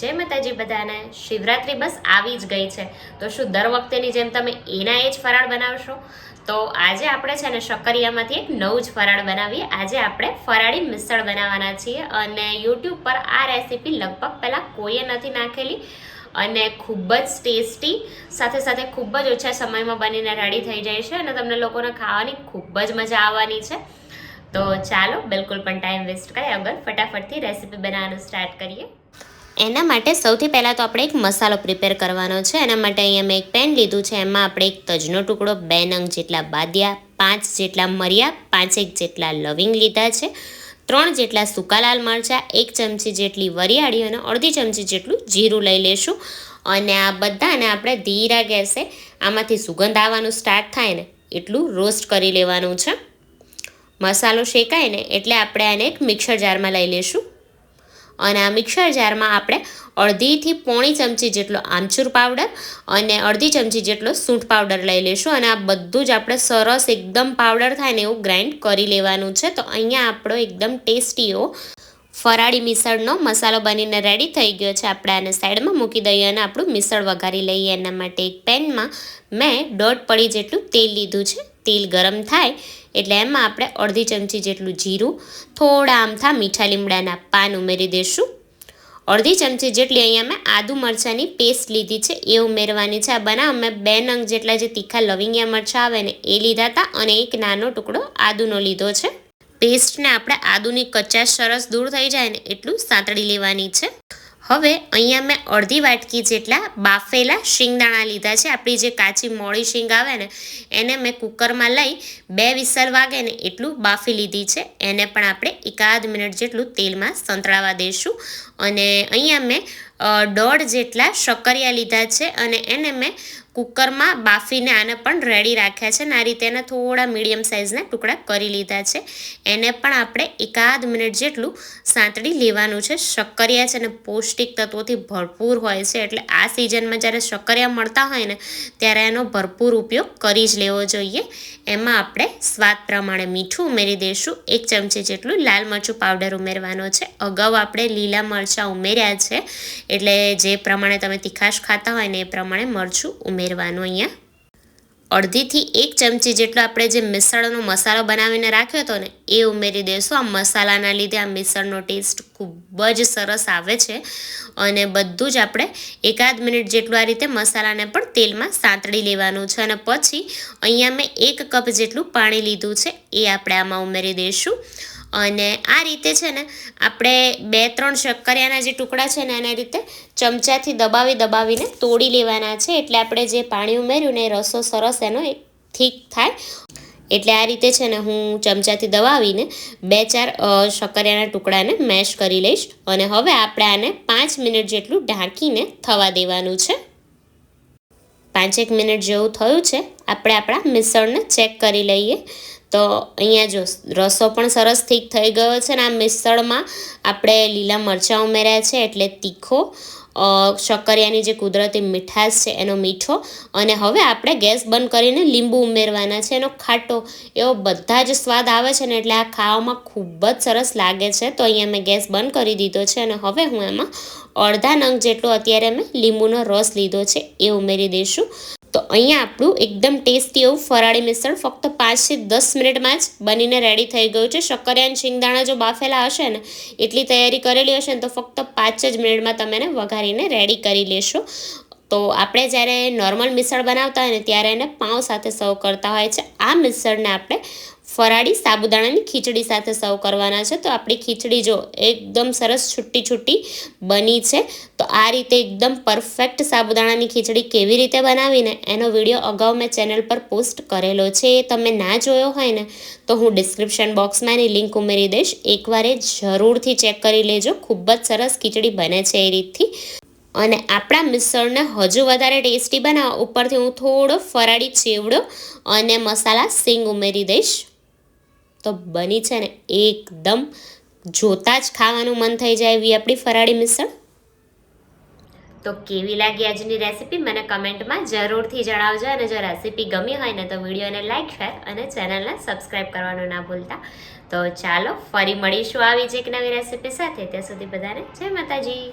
જય માતાજી બધાને. શિવરાત્રી બસ આવી જ ગઈ છે. તો શું દર વખતેની જેમ તમે એના એ જ ફરાળ બનાવશો? તો આજે આપણે છે ને શક્કરિયામાંથી એક નવું જ ફરાળ બનાવીએ. આજે આપણે ફરાળી મિસળ બનાવવાના છીએ અને યુટ્યુબ પર આ રેસીપી લગભગ પહેલાં કોઈએ નથી નાખેલી અને ખૂબ જ ટેસ્ટી, સાથે સાથે ખૂબ જ ઓછા સમયમાં બનીને રેડી થઈ જાય છે અને તમને લોકોને ખાવાની ખૂબ જ મજા આવવાની છે. તો ચાલો, બિલકુલ પણ ટાઈમ વેસ્ટ કર્યા વગર ફટાફટથી રેસીપી બનાવવાનું સ્ટાર્ટ કરીએ. એના માટે સૌથી પહેલાં તો આપણે એક મસાલો પ્રિપેર કરવાનો છે. એના માટે અહીંયા મેં એક પેન લીધું છે. એમાં આપણે એક તજનો ટુકડો, બે નંગ જેટલા બાદિયા, પાંચ જેટલા મરિયા, પાંચેક જેટલા લવિંગ લીધા છે. ત્રણ જેટલા સૂકા લાલ મરચાં, એક ચમચી જેટલી વરિયાળી અને અડધી ચમચી જેટલું જીરું લઈ લેશું. અને આ બધાને આપણે ધીરા ગેસે આમાંથી સુગંધ આવવાનું સ્ટાર્ટ થાય ને એટલું રોસ્ટ કરી લેવાનું છે. મસાલો શેકાય ને એટલે આપણે આને એક મિક્સર જારમાં લઈ લેશું. અને આ મિક્સર જારમાં આપણે અડધીથી પોણી ચમચી જેટલો આમચૂર પાવડર અને અડધી ચમચી જેટલો સૂંઠ પાવડર લઈ લેશું અને આ બધું જ આપણે સરસ એકદમ પાવડર થાય ને એવું ગ્રાઇન્ડ કરી લેવાનું છે. તો અહીંયા આપણો એકદમ ટેસ્ટી એવો ફરાળી મિસળનો મસાલો બનીને રેડી થઈ ગયો છે. આપણે આને સાઈડમાં મૂકી દઈએ અને આપણું મિસળ વઘારી લઈએ. એના માટે એક પેનમાં મેં દોઢ પડી જેટલું તેલ લીધું છે. તેલ ગરમ થાય એટલે એમાં આપણે અડધી ચમચી જેટલું જીરું, થોડા આમથા મીઠા લીમડાના પાન ઉમેરી દઈશું અડધી ચમચી જેટલી અહીંયા મેં આદુ મરચાંની પેસ્ટ લીધી છે, એ ઉમેરવાની છે. આ બનાવ મેં બે નંગ જેટલા જે તીખા લવિંગિયા મરચાં આવે ને, એ લીધા હતા અને એક નાનો ટુકડો આદુનો લીધો છે. પેસ્ટને આપણે આદુની કચાશ સરસ દૂર થઈ જાય ને, એટલું સાંતળી લેવાની છે. હવે અહીંયા મેં અડધી વાટકી જેટલા બાફેલા શિંગદાણા લીધા છે. આપણી જે કાચી મોળી શિંગ આવે ને, એને મેં કુકરમાં લઈ બે વિસલ વાગે ને એટલું બાફી લીધી છે. એને પણ આપણે એકાદ મિનિટ જેટલું તેલમાં સંતળાવા દઈશું અને અહીંયા મેં દોઢ જેટલા શક્કરિયા લીધા છે અને એને મેં કુકરમાં બાફીને આને પણ રેડી રાખ્યા છે અને આ રીતે એના થોડા મીડિયમ સાઇઝના ટુકડા કરી લીધા છે. એને પણ આપણે એકાદ મિનિટ જેટલું સાંતળી લેવાનું છે. શક્કરિયા છે ને પૌષ્ટિક તત્વોથી ભરપૂર હોય છે. એટલે આ સિઝનમાં જ્યારે શક્કરિયા મળતા હોય ને ત્યારે એનો ભરપૂર ઉપયોગ કરી જ લેવો જોઈએ. એમાં આપણે સ્વાદ પ્રમાણે મીઠું ઉમેરી દઈશું. એક ચમચી જેટલું લાલ મરચું પાવડર ઉમેરવાનો છે. અગાઉ આપણે લીલા મરચાં ઉમેર્યા છે. એટલે જે પ્રમાણે તમે તીખાશ ખાતા હોય ને એ પ્રમાણે મરચું ઉમેરવાનું અહીંયા. અડધીથી એક ચમચી જેટલો આપણે જે મિસળનો મસાલો બનાવીને રાખ્યો હતો ને, એ ઉમેરી દઈશું આ મસાલાના લીધે આ મિસળનો ટેસ્ટ ખૂબ જ સરસ આવે છે અને બધું જ આપણે એકાદ મિનિટ જેટલું આ રીતે મસાલાને પણ તેલમાં સાંતળી લેવાનું છે. અને પછી અહીંયા મેં એક કપ જેટલું પાણી લીધું છે, એ આપણે આમાં ઉમેરી દઈશું અને આ રીતે છે ને આપણે બે ત્રણ શક્કરિયાના જે ટુકડા છે ને એના રીતે ચમચાથી દબાવી દબાવીને તોડી લેવાના છે. એટલે આપણે જે પાણી ઉમેર્યું ને રસો સરસ એનો થીક થાય. એટલે આ રીતે છે ને હું ચમચાથી દબાવીને બે ચાર શક્કરિયાના ટુકડાને મેશ કરી લઈશ. અને હવે આપણે આને પાંચ મિનિટ જેટલું ઢાંકીને થવા દેવાનું છે. પાંચેક મિનિટ જેવું થયું છે. આપણે આપણા મિશ્રણને ચેક કરી લઈએ. તો અહીંયા જો રસો પણ સરસ ઠીક થઈ ગયો છે ને આ મિસળમાં આપણે લીલા મરચાં ઉમેર્યા છે એટલે તીખો શક્કરિયાની જે કુદરતી મીઠાશ છે એનો મીઠો અને હવે આપણે ગેસ બંધ કરીને લીંબુ ઉમેરવાના છે એનો ખાટો. એવો બધા જ સ્વાદ આવે છે ને એટલે આ ખાવામાં ખૂબ જ સરસ લાગે છે. તો અહીંયા મેં ગેસ બંધ કરી દીધો છે અને હવે હું એમાં અડધા નંગ જેટલો અત્યારે મેં લીંબુનો રસ લીધો છે એ ઉમેરી દઈશું. તો અહીંયા આપણું એકદમ ટેસ્ટી એવું ફરાળી મિશ્રણ ફક્ત પાંચથી દસ મિનિટમાં જ બનીને રેડી થઈ ગયું છે. શક્કરિયાન શિંગદાણા જો બાફેલા હશે ને, એટલી તૈયારી કરેલી હશે ને, તો ફક્ત પાંચ જ મિનિટમાં તમે એને વઘારીને રેડી કરી લેશો. તો આપણે જ્યારે નોર્મલ મિસળ બનાવતા હોય ને, ત્યારે એને પાઉં સાથે સર્વ કરતા હોય છે. આ મિસળને આપણે ફરાળી સાબુદાણાની ખીચડી સાથે સર્વ કરવાના છે. તો આપણી ખીચડી જો એકદમ સરસ છૂટી છૂટી બની છે. તો આ રીતે એકદમ પરફેક્ટ સાબુદાણાની ખીચડી કેવી રીતે બનાવીને એનો વીડિયો અગાઉ મેં ચેનલ પર પોસ્ટ કરેલો છે. એ તમે ના જોયો હોય ને, તો હું ડિસ્ક્રિપ્શન બોક્સમાં એની લિંક ઉમેરી દઈશ. એકવાર એ જરૂરથી ચેક કરી લેજો. ખૂબ જ સરસ ખીચડી બને છે એ રીતથી. અને આપણા મિશ્રણને હજુ વધારે ટેસ્ટી બનાવવા ઉપરથી હું થોડો ફરાળી ચેવડો અને મસાલા સિંગ ઉમેરી દઈશ. તો બની છે ને એકદમ જોતાં જ ખાવાનું મન થઈ જાય એવી આપણી ફરાળી મિસળ. તો કેવી લાગી આજની રેસીપી મને કમેન્ટમાં જરૂરથી જણાવજો અને જો રેસીપી ગમી હોય ને તો વિડીયોને લાઇક શેર અને ચેનલને સબસ્ક્રાઈબ કરવાનું ના ભૂલતા. તો ચાલો ફરી મળીશું આવી જ એક નવી રેસીપી સાથે. ત્યાં સુધી બધાને જય માતાજી.